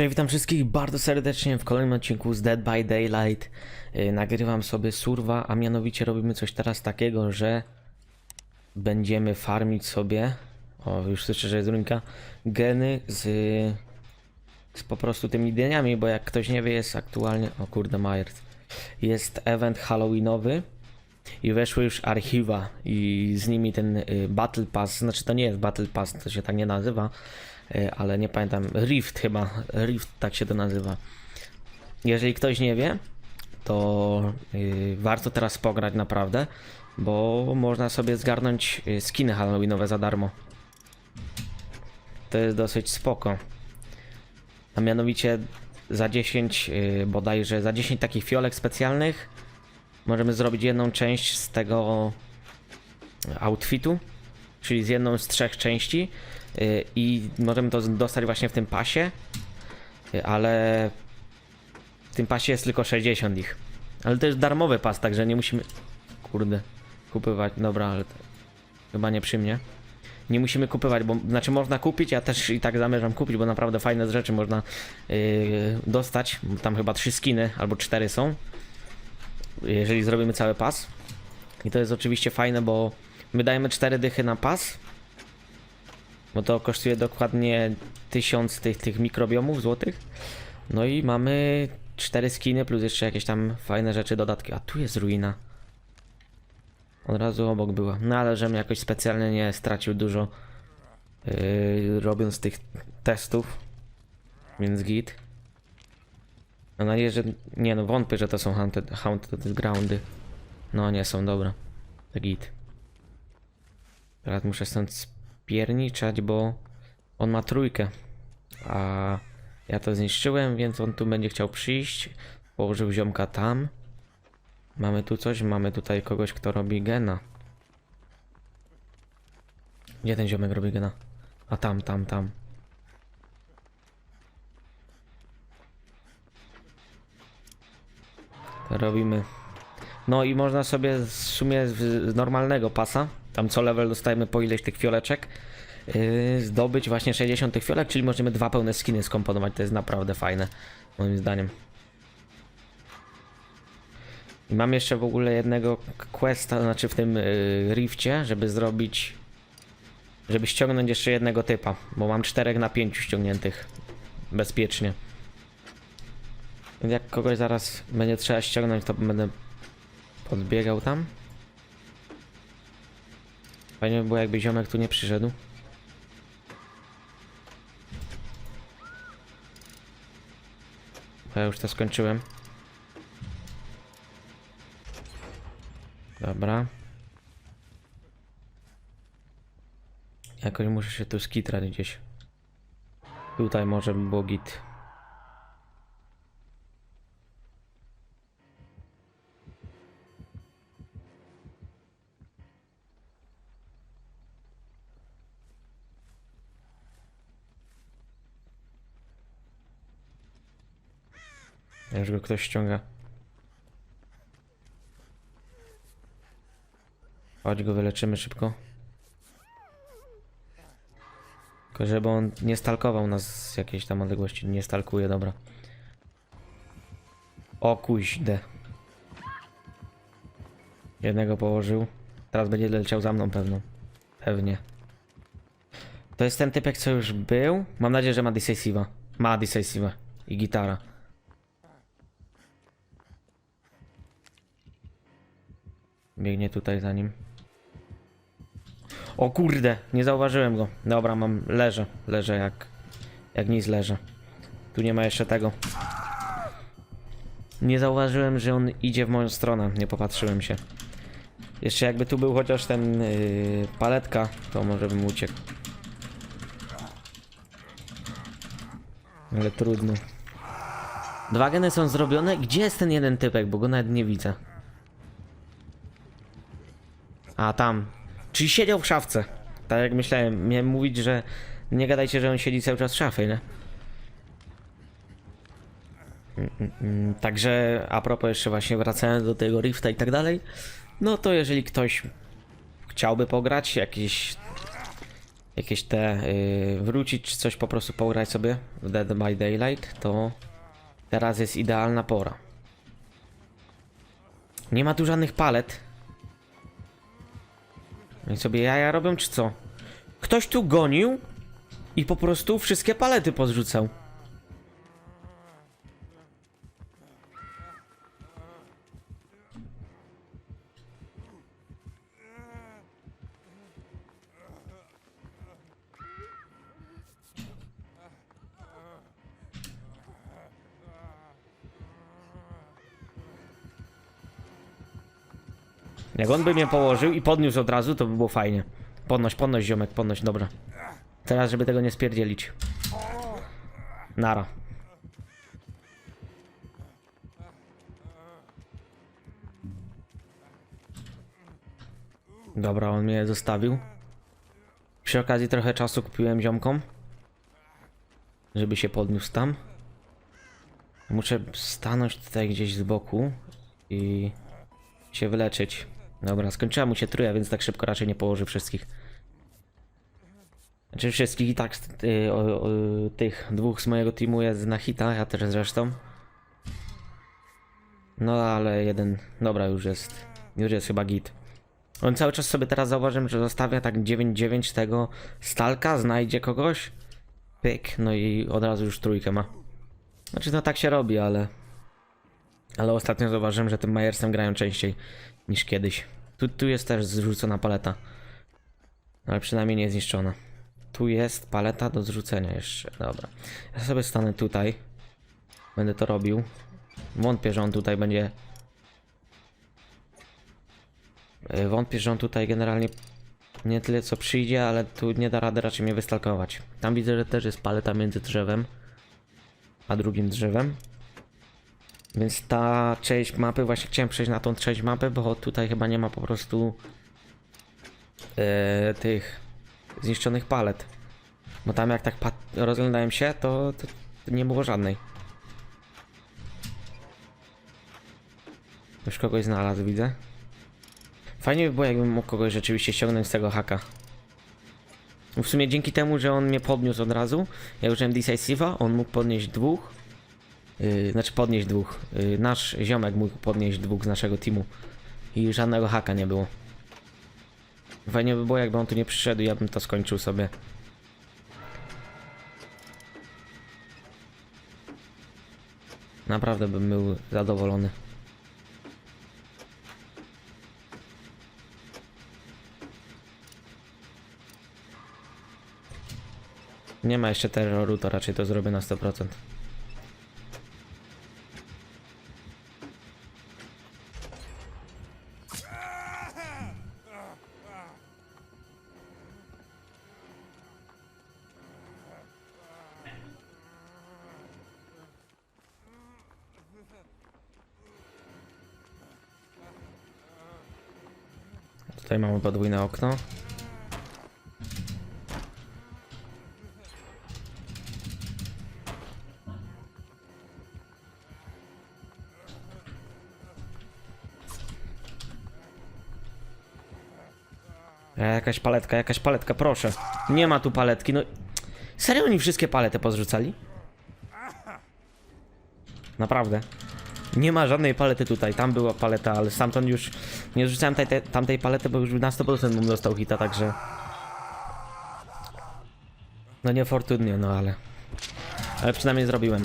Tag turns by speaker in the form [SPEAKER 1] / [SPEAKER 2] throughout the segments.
[SPEAKER 1] Cześć, witam wszystkich bardzo serdecznie w kolejnym odcinku z Dead by Daylight. Yy, nagrywam sobie surwa, a mianowicie robimy coś teraz takiego, że będziemy farmić sobie, o już słyszę, że jest ruinka, geny z, z po prostu tymi dyniami, bo jak ktoś nie wie jest aktualnie, o kurde Myers, jest event halloweenowy i weszły już archiwa i z nimi ten y, Battle Pass, znaczy to nie jest Battle Pass, to się tak nie nazywa, y, ale nie pamiętam, Rift chyba, Rift tak się to nazywa. Jeżeli ktoś nie wie, to y, warto teraz pograć naprawdę, bo można sobie zgarnąć y, skiny halloweenowe za darmo. To jest dosyć spoko. A mianowicie za 10, y, bodajże za 10 takich fiolek specjalnych możemy zrobić jedną część z tego outfitu, czyli z jedną z trzech części y, i możemy to dostać właśnie w tym pasie, y, ale w tym pasie jest tylko 60 ich. Ale to jest darmowy pas, także nie musimy, kurde, kupywać, dobra, ale to chyba nie przy mnie. Nie musimy kupywać, bo znaczy można kupić, ja też i tak zamierzam kupić, bo naprawdę fajne rzeczy można yy, dostać. Tam chyba trzy skiny albo cztery są jeżeli zrobimy cały pas. I to jest oczywiście fajne, bo my dajemy 4 dychy na pas. Bo to kosztuje dokładnie 1000 tych, tych mikrobiomów złotych. No i mamy 4 skiny plus jeszcze jakieś tam fajne rzeczy, dodatki. A tu jest ruina. Od razu obok była. No ale żebym jakoś specjalnie nie stracił dużo yy, robiąc tych testów. Więc git. Mam nadzieję, że... Nie no, wątpię, że to są haunted, haunted groundy. No, nie są, dobra. Git. Teraz muszę stąd spierniczać, bo on ma trójkę. A ja to zniszczyłem, więc on tu będzie chciał przyjść. Położył ziomka tam. Mamy tu coś, mamy tutaj kogoś, kto robi gena. Gdzie ten ziomek robi gena? A tam, tam, tam. robimy. No i można sobie w sumie z normalnego pasa, tam co level dostajemy po ileś tych fioleczek, yy, zdobyć właśnie 60 tych fiolek, czyli możemy dwa pełne skiny skomponować. To jest naprawdę fajne, moim zdaniem. I mam jeszcze w ogóle jednego questa, znaczy w tym yy, rifcie, żeby zrobić, żeby ściągnąć jeszcze jednego typa, bo mam 4 na 5 ściągniętych bezpiecznie. Jak kogoś zaraz będzie trzeba ściągnąć, to będę podbiegał tam. Fajnie by było, jakby ziomek tu nie przyszedł. Ja już to skończyłem. Dobra. Jakoś muszę się tu skitrać gdzieś. Tutaj może by było git. Już go ktoś ściąga. Chodź go wyleczymy szybko. Tylko żeby on nie stalkował nas z jakiejś tam odległości. Nie stalkuje, dobra. O kuźde. Jednego położył. Teraz będzie leciał za mną pewno. Pewnie. To jest ten typek, co już był. Mam nadzieję, że ma decisiva. Ma decisiva. I gitara. Biegnie tutaj za nim. O kurde, nie zauważyłem go. Dobra, mam, leżę, leżę jak, jak nic leżę. Tu nie ma jeszcze tego. Nie zauważyłem, że on idzie w moją stronę, nie popatrzyłem się. Jeszcze jakby tu był chociaż ten yy, paletka, to może bym uciekł. Ale trudno. Dwa geny są zrobione. Gdzie jest ten jeden typek, bo go nawet nie widzę. A tam. Czyli siedział w szafce. Tak jak myślałem. Miałem mówić, że nie gadajcie, że on siedzi cały czas w szafie, nie? Także a propos jeszcze właśnie wracając do tego Rifta i tak dalej, no to jeżeli ktoś chciałby pograć, jakiś jakieś te yy, wrócić, czy coś po prostu pograć sobie w Dead by Daylight, to teraz jest idealna pora. Nie ma tu żadnych palet. Oni sobie jaja robią, czy co? Ktoś tu gonił i po prostu wszystkie palety pozrzucał. Jak on by mnie położył i podniósł od razu, to by było fajnie. Podnoś, podnoś ziomek, podnoś, dobra. Teraz, żeby tego nie spierdzielić. Nara. Dobra, on mnie zostawił. Przy okazji trochę czasu kupiłem ziomkom. Żeby się podniósł tam. Muszę stanąć tutaj gdzieś z boku i się wyleczyć. Dobra, skończyła mu się truja, więc tak szybko raczej nie położy wszystkich. Znaczy wszystkich i tak y, o, o, tych dwóch z mojego teamu jest na hitach, ja też zresztą. No ale jeden, dobra już jest, już jest chyba git. On cały czas sobie teraz zauważyłem, że zostawia tak 9-9 tego stalka, znajdzie kogoś. Pyk, no i od razu już trójkę ma. Znaczy no tak się robi, ale... Ale ostatnio zauważyłem, że tym Majersem grają częściej niż kiedyś. Tu, tu jest też zrzucona paleta. Ale przynajmniej nie zniszczona. Tu jest paleta do zrzucenia jeszcze. Dobra. Ja sobie stanę tutaj. Będę to robił. Wątpię, że on tutaj będzie... E, Wątpię, że on tutaj generalnie nie tyle co przyjdzie, ale tu nie da rady raczej mnie wystalkować. Tam widzę, że też jest paleta między drzewem a drugim drzewem. Więc ta część mapy, właśnie chciałem przejść na tą część mapy, bo tutaj chyba nie ma po prostu e, tych zniszczonych palet. Bo tam jak tak rozglądałem się, to, to nie było żadnej. Już kogoś znalazł, widzę. Fajnie by było, jakbym mógł kogoś rzeczywiście ściągnąć z tego haka. W sumie dzięki temu, że on mnie podniósł od razu, ja użyłem Decisive'a, on mógł podnieść dwóch. Yy, znaczy podnieść dwóch. Yy, nasz ziomek mógł podnieść dwóch z naszego teamu. I żadnego haka nie było. Fajnie by było, jakby on tu nie przyszedł ja bym to skończył sobie. Naprawdę bym był zadowolony. Nie ma jeszcze terroru, to raczej to zrobię na 100%. Tutaj mamy podwójne okno. E, Jakaś paletka, jakaś paletka, proszę. Nie ma tu paletki, no. Serio oni wszystkie palety pozrzucali? Naprawdę. Nie ma żadnej palety tutaj, tam była paleta, ale stamtąd już nie zrzucałem tej, tej, tamtej palety, bo już na 100% bym dostał hita, także... No niefortunnie, no ale... Ale przynajmniej zrobiłem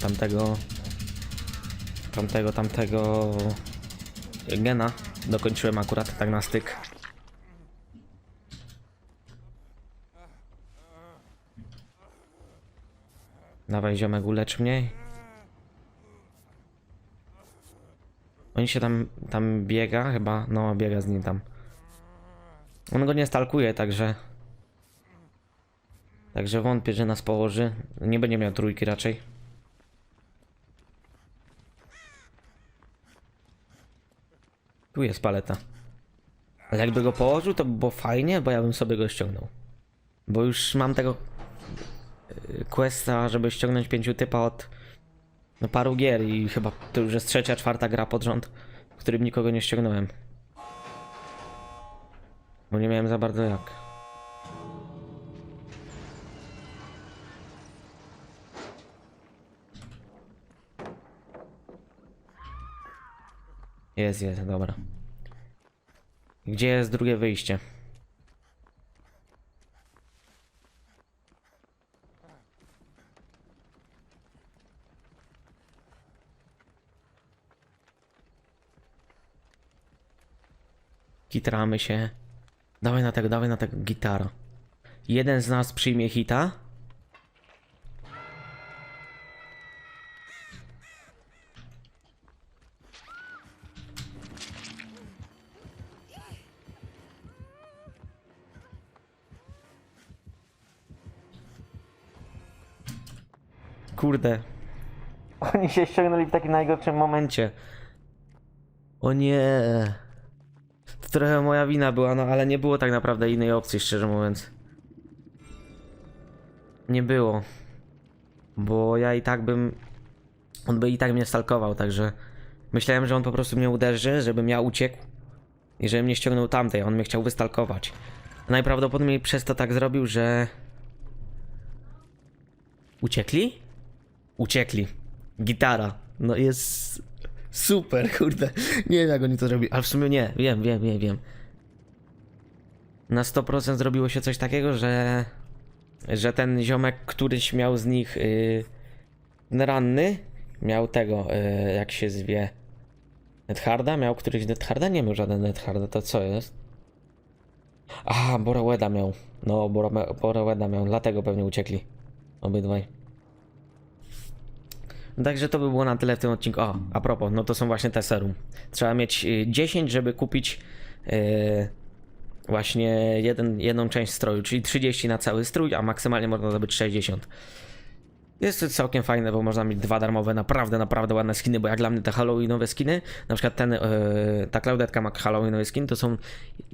[SPEAKER 1] tamtego... Tamtego, tamtego... Gena. Dokończyłem akurat tak na styk. Dawaj ziomek, ulecz mnie. On się tam, tam biega chyba, no biega z nim tam. On go nie stalkuje, także... Także wątpię, że nas położy. Nie będzie miał trójki raczej. Tu jest paleta. Ale jakby go położył, to by było fajnie, bo ja bym sobie go ściągnął. Bo już mam tego y, questa, żeby ściągnąć pięciu typa od no, paru gier i chyba to już jest trzecia, czwarta gra pod rząd, w którym nikogo nie ściągnąłem. Bo nie miałem za bardzo jak. Jest, jest, dobra. Gdzie jest drugie wyjście? Gitramy się. Dawaj na tego, dawaj na tego gitara. Jeden z nas przyjmie hita. Kurde. Oni się ściągnęli w takim najgorszym momencie. O nie. Trochę moja wina była, no ale nie było tak naprawdę innej opcji, szczerze mówiąc. Nie było. Bo ja i tak bym. On by i tak mnie stalkował, także. Myślałem, że on po prostu mnie uderzy, żebym ja uciekł. I żebym nie ściągnął tamtej, on mnie chciał wystalkować. Najprawdopodobniej przez to tak zrobił, że. Uciekli? Uciekli. Gitara. No jest super, kurde. Nie wiem jak oni to zrobili, ale w sumie nie. Wiem, wiem, wiem, wiem. Na 100% zrobiło się coś takiego, że że ten ziomek, któryś miał z nich yy, ranny, miał tego, yy, jak się zwie, Netharda? Miał któryś Netharda? Nie miał żaden Netharda, to co jest? Aha, Boroweda miał. No, Boro- Boroweda miał, dlatego pewnie uciekli. Obydwaj. Także to by było na tyle w tym odcinku. O, a propos, no to są właśnie te serum. Trzeba mieć y, 10, żeby kupić y, właśnie jeden, jedną część stroju, czyli 30 na cały strój, a maksymalnie można zdobyć 60. Jest to całkiem fajne, bo można mieć dwa darmowe, naprawdę, naprawdę ładne skiny, bo jak dla mnie te halloweenowe skiny, na przykład ten, yy, ta Klaudetka ma halloweenowe skin, to są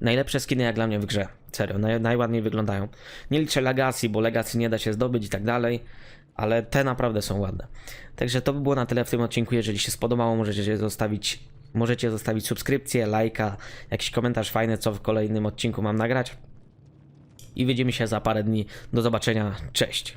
[SPEAKER 1] najlepsze skiny jak dla mnie w grze. Serio, naj, najładniej wyglądają. Nie liczę Legacy, bo Legacy nie da się zdobyć i tak dalej, ale te naprawdę są ładne. Także to by było na tyle w tym odcinku. Jeżeli się spodobało, możecie zostawić, możecie zostawić subskrypcję, lajka, jakiś komentarz fajny, co w kolejnym odcinku mam nagrać. I widzimy się za parę dni. Do zobaczenia. Cześć.